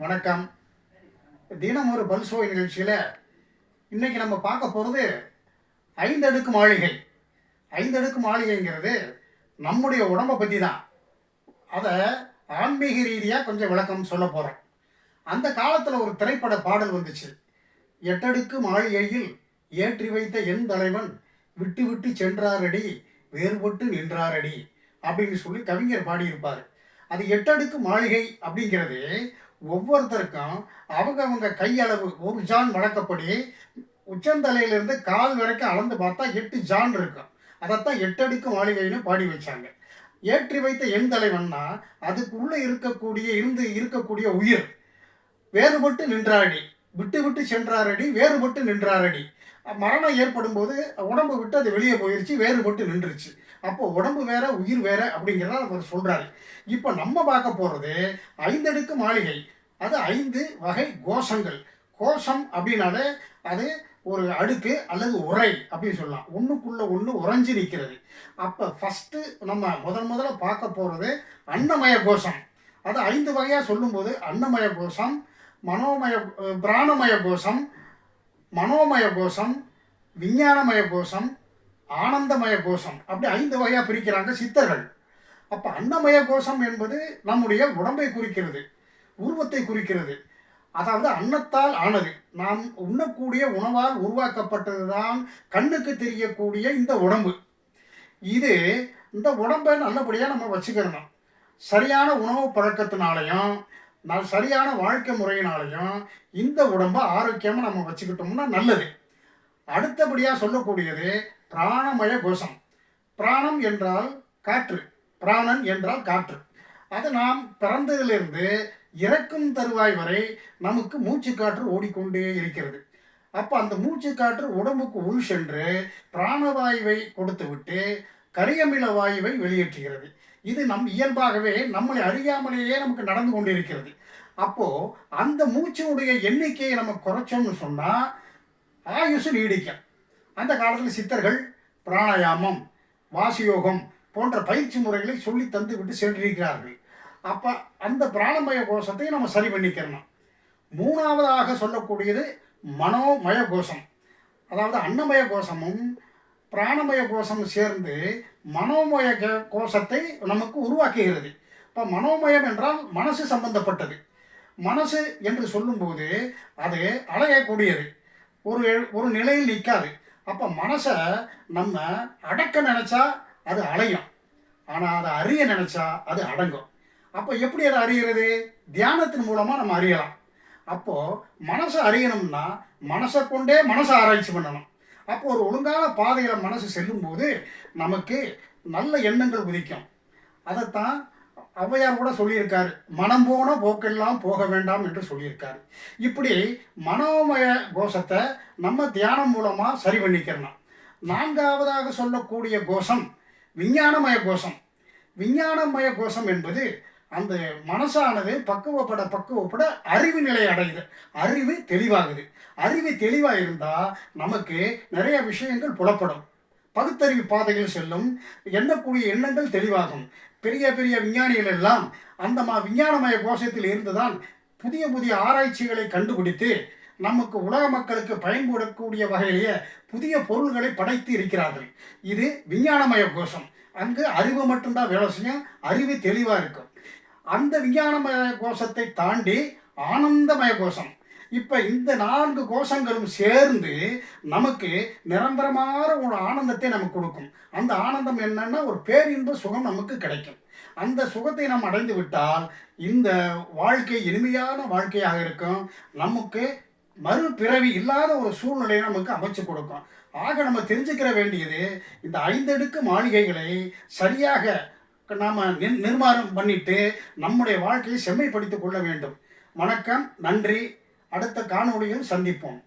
வணக்கம். தினம் ஒரு பல்சோய் நிகழ்ச்சியில் இன்றைக்கி நம்ம பார்க்க போகிறது ஐந்தடுக்கு மாளிகை. ஐந்தடுக்கு மாளிகைங்கிறது நம்முடைய உடம்பை பற்றி தான் அதை ஆன்மீக ரீதியாக கொஞ்சம் விளக்கம் சொல்ல போகிறோம் அந்த காலத்தில் ஒரு திரைப்பட பாடல் வந்துச்சு. எட்டடுக்கு மாளிகையில் ஏற்றி வைத்த என் தலைவன் விட்டு விட்டு சென்றாரடி வேறுபட்டு நின்றாரடி அப்படின்னு சொல்லி கவிஞர் பாடியிருப்பார். அது எட்டடுக்கு மாளிகை அப்படிங்கிறது ஒவ்வொருத்தருக்கும் அவங்க அவங்க கையளவு ஒரு ஜான் வழக்கப்படி உச்சந்தலையிலிருந்து கால் வரைக்கும் அளந்து பார்த்தா எட்டு ஜான் இருக்கும். அதைத்தான் எட்டடிக்கும் மாளிகைன்னு பாடி வச்சாங்க. ஏற்றி வைத்த எண் தலைவன்னா அதுக்குள்ளே இருக்கக்கூடிய இருந்து இருக்கக்கூடிய உயிர். வேறுபட்டு நின்றாரடி. விட்டு விட்டு சென்றாரடி வேறுபட்டு நின்றாரடி. மரணம் ஏற்படும் போது உடம்பு விட்டு அது வெளியே போயிருச்சு வேறுபட்டு நின்றுச்சு அப்போ உடம்பு வேற உயிர் வேற அப்படிங்கிறத அவர் சொல்றாரு. இப்போ நம்ம பார்க்க போறது ஐந்தடுக்கு மாளிகை. அது ஐந்து வகை கோஷங்கள். கோஷம் அப்படின்னாலே அது ஒரு அடுக்கு அல்லது உரை அப்படின்னு சொல்லலாம். ஒன்றுக்குள்ளே ஒன்று உறைஞ்சி நிற்கிறது அப்போ ஃபஸ்ட்டு நம்ம முதன் முதல்ல பார்க்க போகிறது அன்னமய கோஷம். அது ஐந்து வகையாக சொல்லும்போது அன்னமய கோஷம் மனோமய பிராணமய கோஷம் மனோமய கோஷம் விஞ்ஞானமய கோஷம் ஆனந்தமய கோஷம் அப்படி ஐந்து வகையாக பிரிக்கிறாங்க சித்தர்கள். அப்போ அன்னமய கோஷம் என்பது நம்முடைய உடம்பை குறிக்கிறது உருவத்தை குறிக்கிறது. அதாவது அன்னத்தால் ஆனது. நாம் உண்ணக்கூடிய உணவால் உருவாக்கப்பட்டது தான் கண்ணுக்கு தெரியக்கூடிய இந்த உடம்பு. இது இந்த உடம்பை நல்லபடியாக நம்ம வச்சுக்கிறணும் சரியான உணவு பழக்கத்தினாலையும் ந- சரியான வாழ்க்கை முறையினாலையும் இந்த உடம்பை ஆரோக்கியமாக நம்ம வச்சுக்கிட்டோம்னா நல்லது. அடுத்தபடியாக சொல்லக்கூடியது பிராணமய கோஷம். பிராணம் என்றால் காற்று. பிராணன் என்றால் காற்று. அது நாம் பிறந்ததிலிருந்து இறக்கும் தருவாய் வரை நமக்கு மூச்சு காற்று ஓடிக்கொண்டே இருக்கிறது. அப்போ அந்த மூச்சு காற்று உடம்புக்கு உள் சென்று பிராணவாயுவை கொடுத்து விட்டு கரியமில வாயுவை வெளியேற்றுகிறது. இது நம் இயல்பாகவே நம்மளை அறியாமலேயே நமக்கு நடந்து கொண்டிருக்கிறது. அப்போது அந்த மூச்சினுடைய எண்ணிக்கையை நம்ம குறைச்சோம்னு சொன்னால் ஆயுசு நீடிக்கும். அந்த காலத்தில் சித்தர்கள் பிராணாயாமம் வாசியோகம் போன்ற பயிற்சி முறைகளை சொல்லி தந்து விட்டு சென்றிருக்கிறார்கள். அப்போ அந்த பிராணமய கோஷத்தை நம்ம சரி பண்ணிக்கிறணும். மூணாவதாக சொல்லக்கூடியது மனோமய கோஷம் அதாவது அன்னமய கோஷமும் பிராணமய கோஷமும் சேர்ந்து மனோமய கோஷத்தை நமக்கு உருவாக்குகிறது. இப்போ மனோமயம் என்றால் மனசு சம்பந்தப்பட்டது. மனசு என்று சொல்லும்போது அது அலையக்கூடியது. ஒரு ஒரு நிலையில் நிற்காது. அப்போ மனசை நம்ம அடக்க நினச்சா அது அலையும். ஆனால் அதை அறிய நினச்சா அது அடங்கும். அப்போ எப்படி அதை அறிகிறது தியானத்தின் மூலமாக நம்ம அறியலாம். அப்போது மனசை அறியணும்னா மனசை கொண்டே மனசை ஆராய்ச்சி பண்ணணும். அப்போ ஒரு ஒழுங்கான பாதையில் மனசு செல்லும்போது நமக்கு நல்ல எண்ணங்கள் உதிக்கும். அதைத்தான் ஔவையார் கூட சொல்லியிருக்காரு. மனம் போன போக்கெல்லாம் போக வேண்டாம் என்று சொல்லியிருக்காரு. இப்படி மனோமய கோஷத்தை நம்ம தியானம் மூலமாக சரி பண்ணிக்கிறணும். நான்காவதாக சொல்லக்கூடிய கோஷம் விஞ்ஞானமய கோஷம். விஞ்ஞானமய கோஷம் என்பது அந்த மனசானது பக்குவப்பட பக்குவப்பட அறிவு நிலை அடையுது. அறிவு தெளிவாகுது. அறிவு தெளிவாக இருந்தால் நமக்கு நிறைய விஷயங்கள் புலப்படும். பகுத்தறிவு பாதைகள் செல்லும். எண்ணக்கூடிய எண்ணங்கள் தெளிவாகும். பெரிய பெரிய விஞ்ஞானிகள் எல்லாம் அந்த மா விஞ்ஞானமய கோஷத்தில் இருந்துதான் புதிய புதிய ஆராய்ச்சிகளை கண்டுபிடித்து நமக்கு உலக மக்களுக்கு பயன்படக்கூடிய வகையிலேயே புதிய பொருள்களை படைத்து இருக்கிறார்கள். இது விஞ்ஞானமய கோஷம். அங்கு அறிவு மட்டும்தான் வேலை செய்யும். அறிவு தெளிவாக இருக்கும். அந்த விஞ்ஞானமய கோஷத்தை தாண்டி ஆனந்தமய கோஷம். இப்போ இந்த நான்கு கோஷங்களும் சேர்ந்து நமக்கு நிரந்தரமான ஒரு ஆனந்தத்தை நமக்கு கொடுக்கும். அந்த ஆனந்தம் என்னன்னா ஒரு பேரின்ப சுகம் நமக்கு கிடைக்கும். அந்த சுகத்தை நாம் அடைந்து விட்டால் இந்த வாழ்க்கை இனிமையான வாழ்க்கையாக இருக்கும். நமக்கு மறுபிறவி இல்லாத ஒரு சூழ்நிலையை நமக்கு அமைச்சு கொடுக்கும். ஆக நம்ம தெரிஞ்சுக்கிற வேண்டியது இந்த ஐந்தடுக்கு மாளிகைகளை சரியாக நாம் நிர்மாணம் பண்ணிட்டு நம்முடைய வாழ்க்கையை செம்மைப்படுத்திக் கொள்ள வேண்டும். வணக்கம் நன்றி. அடுத்த காணொளியில் சந்திப்போம்.